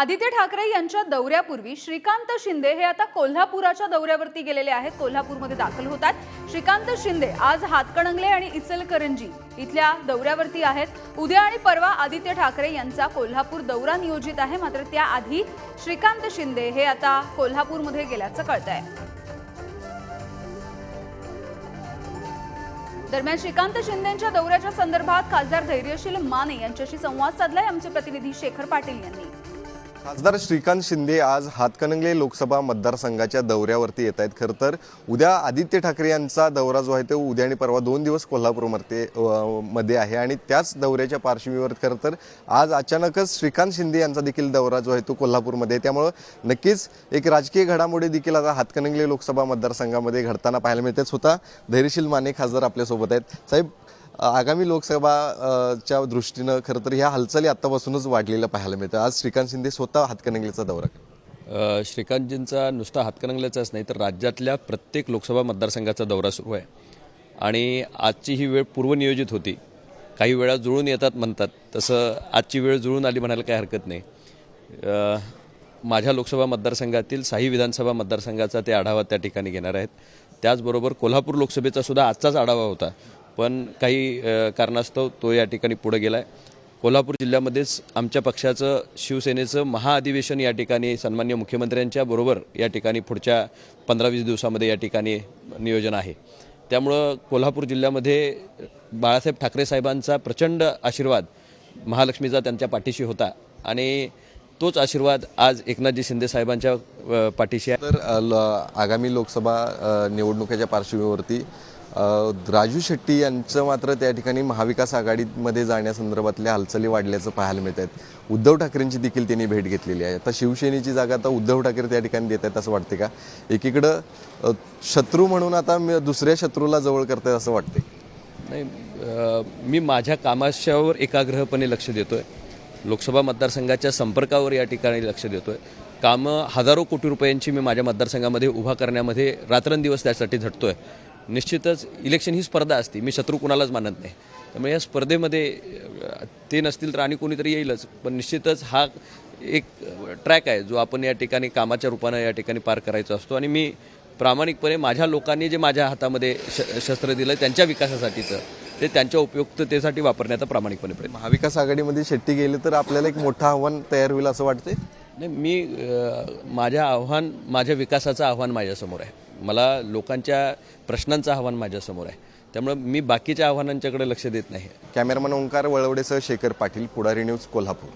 आदित्य ठाकरे यांच्या दौऱ्यापूर्वी श्रीकांत शिंदे हे आता कोल्हापुराच्या दौऱ्यावरती गेलेले आहेत. कोल्हापूरमध्ये दाखल होतात श्रीकांत शिंदे आज हातकणंगले आणि इचलकरंजी इथल्या दौऱ्यावरती आहेत. उद्या आणि परवा आदित्य ठाकरे यांचा कोल्हापूर दौरा नियोजित आहे. मात्र त्याआधी श्रीकांत शिंदे हे आता कोल्हापूरमध्ये गेल्याचं कळत आहे दरम्यान श्रीकांत शिंदेच्या दौऱ्याच्या संदर्भात खासदार धैर्यशील माने यांच्याशी संवाद साधलाय. आमचे प्रतिनिधी शेखर पाटील यांनी. खासदार श्रीकांत शिंदे आज हातकणंगले लोकसभा मतदारसंघाच्या दौऱ्यावरती येत आहेत. खरं तर उद्या आदित्य ठाकरे यांचा दौरा जो आहे तो उद्या आणि परवा दोन दिवस कोल्हापूरमध्ये मध्ये आहे. आणि त्याच दौऱ्याच्या पार्श्वभूमीवर खरं तर आज अचानकच श्रीकांत शिंदे यांचा देखील दौरा जो आहे तो कोल्हापूरमध्ये आहे. त्यामुळं नक्कीच एक राजकीय घडामोडी देखील आता हातकणंगले लोकसभा मतदारसंघामध्ये घडताना पाहायला मिळते स्वतः धैर्यशील माने खासदार आपल्यासोबत आहेत. साहेब आगामी लोकसभा च्या दृष्टीनं खरं तर ह्या हालचाली आत्तापासूनच वाढलेल्या पाहायला मिळतं आज श्रीकांत शिंदे स्वतः हातकणंगलेचा दौरा श्रीकांतजींचा नुसता हातकणंगल्याचाच नाही तर राज्यातल्या प्रत्येक लोकसभा मतदारसंघाचा दौरा सुरू आहे. आणि आजची ही वेळ पूर्वनियोजित होती. काही वेळा जुळून येतात म्हणतात तसं आजची वेळ जुळून आली म्हणायला काही हरकत नाही. माझ्या लोकसभा मतदारसंघातील साही विधानसभा मतदारसंघाचा ते आढावा त्या ठिकाणी घेणार आहेत. त्याचबरोबर कोल्हापूर लोकसभेचा सुद्धा आजचाच आढावा होता. पण काही कारणास्तव तो या ठिकाणी पुढे गेला आहे कोल्हापूर जिल्ह्यामध्येच आमच्या पक्षाचं शिवसेनेचं महाअधिवेशन या ठिकाणी सन्मान्य मुख्यमंत्र्यांच्या बरोबर या ठिकाणी पुढच्या पंधरा वीस दिवसामध्ये या ठिकाणी नियोजन आहे. त्यामुळं कोल्हापूर जिल्ह्यामध्ये बाळासाहेब ठाकरे साहेबांचा प्रचंड आशीर्वाद महालक्ष्मीचा त्यांच्या पाठीशी होता आणि तोच आशीर्वाद आज एकनाथजी शिंदे साहेबांच्या पाठीशी आहे. तर ल- आगामी लोकसभा निवडणुकीच्या पार्श्वभूमीवरती राजू शेट्टी यांचं मात्र त्या ठिकाणी महाविकास आघाडीमध्ये जाण्यासंदर्भातल्या हालचाली वाढल्याचं पाहायला मिळत आहेत. उद्धव ठाकरेंची देखील त्यांनी भेट घेतलेली आहे. आता शिवसेनेची जागा आता उद्धव ठाकरे त्या ठिकाणी देत आहेत असं वाटते का? एकीकडं शत्रू म्हणून आता मी दुसऱ्या शत्रूला जवळ करतायत असं वाटते नाही मी माझ्या कामाच्यावर एकाग्रहपणे लक्ष देतो आहे लोकसभा मतदारसंघाच्या संपर्कावर या ठिकाणी लक्ष देतो आहे कामं हजारो कोटी रुपयांची मी माझ्या मतदारसंघामध्ये उभा करण्यामध्ये रात्रंदिवस त्यासाठी झटतो आहे निश्चितच इलेक्शन ही स्पर्धा असते. मी शत्रू कुणालाच मानत नाही. त्यामुळे या स्पर्धेमध्ये ते नसतील तर आणि कोणीतरी येईलच. पण निश्चितच हा एक ट्रॅक आहे जो आपण या ठिकाणी कामाच्या रूपानं या ठिकाणी पार करायचा असतो. आणि मी प्रामाणिकपणे माझ्या लोकांनी जे माझ्या हातामध्ये श शस्त्र दिलं त्यांच्या विकासासाठीचं ते त्यांच्या उपयुक्ततेसाठी वापरण्याचा प्रामाणिकपणे प्रयत्न. महाविकास आघाडीमध्ये शेट्टी गेले तर आपल्याला एक मोठं आव्हान तयार होईल असं वाटतंय? नाही मी माझ्या आव्हान माझ्या विकासाचं आव्हान माझ्यासमोर आहे. मला लोकांच्या प्रश्नांचं आव्हान माझ्यासमोर आहे. त्यामुळे मी बाकीच्या आव्हानांच्याकडे लक्ष देत नाही. कॅमेरामन ओंकार वळवडेसह शेखर पाटील पुढारी न्यूज कोल्हापूर.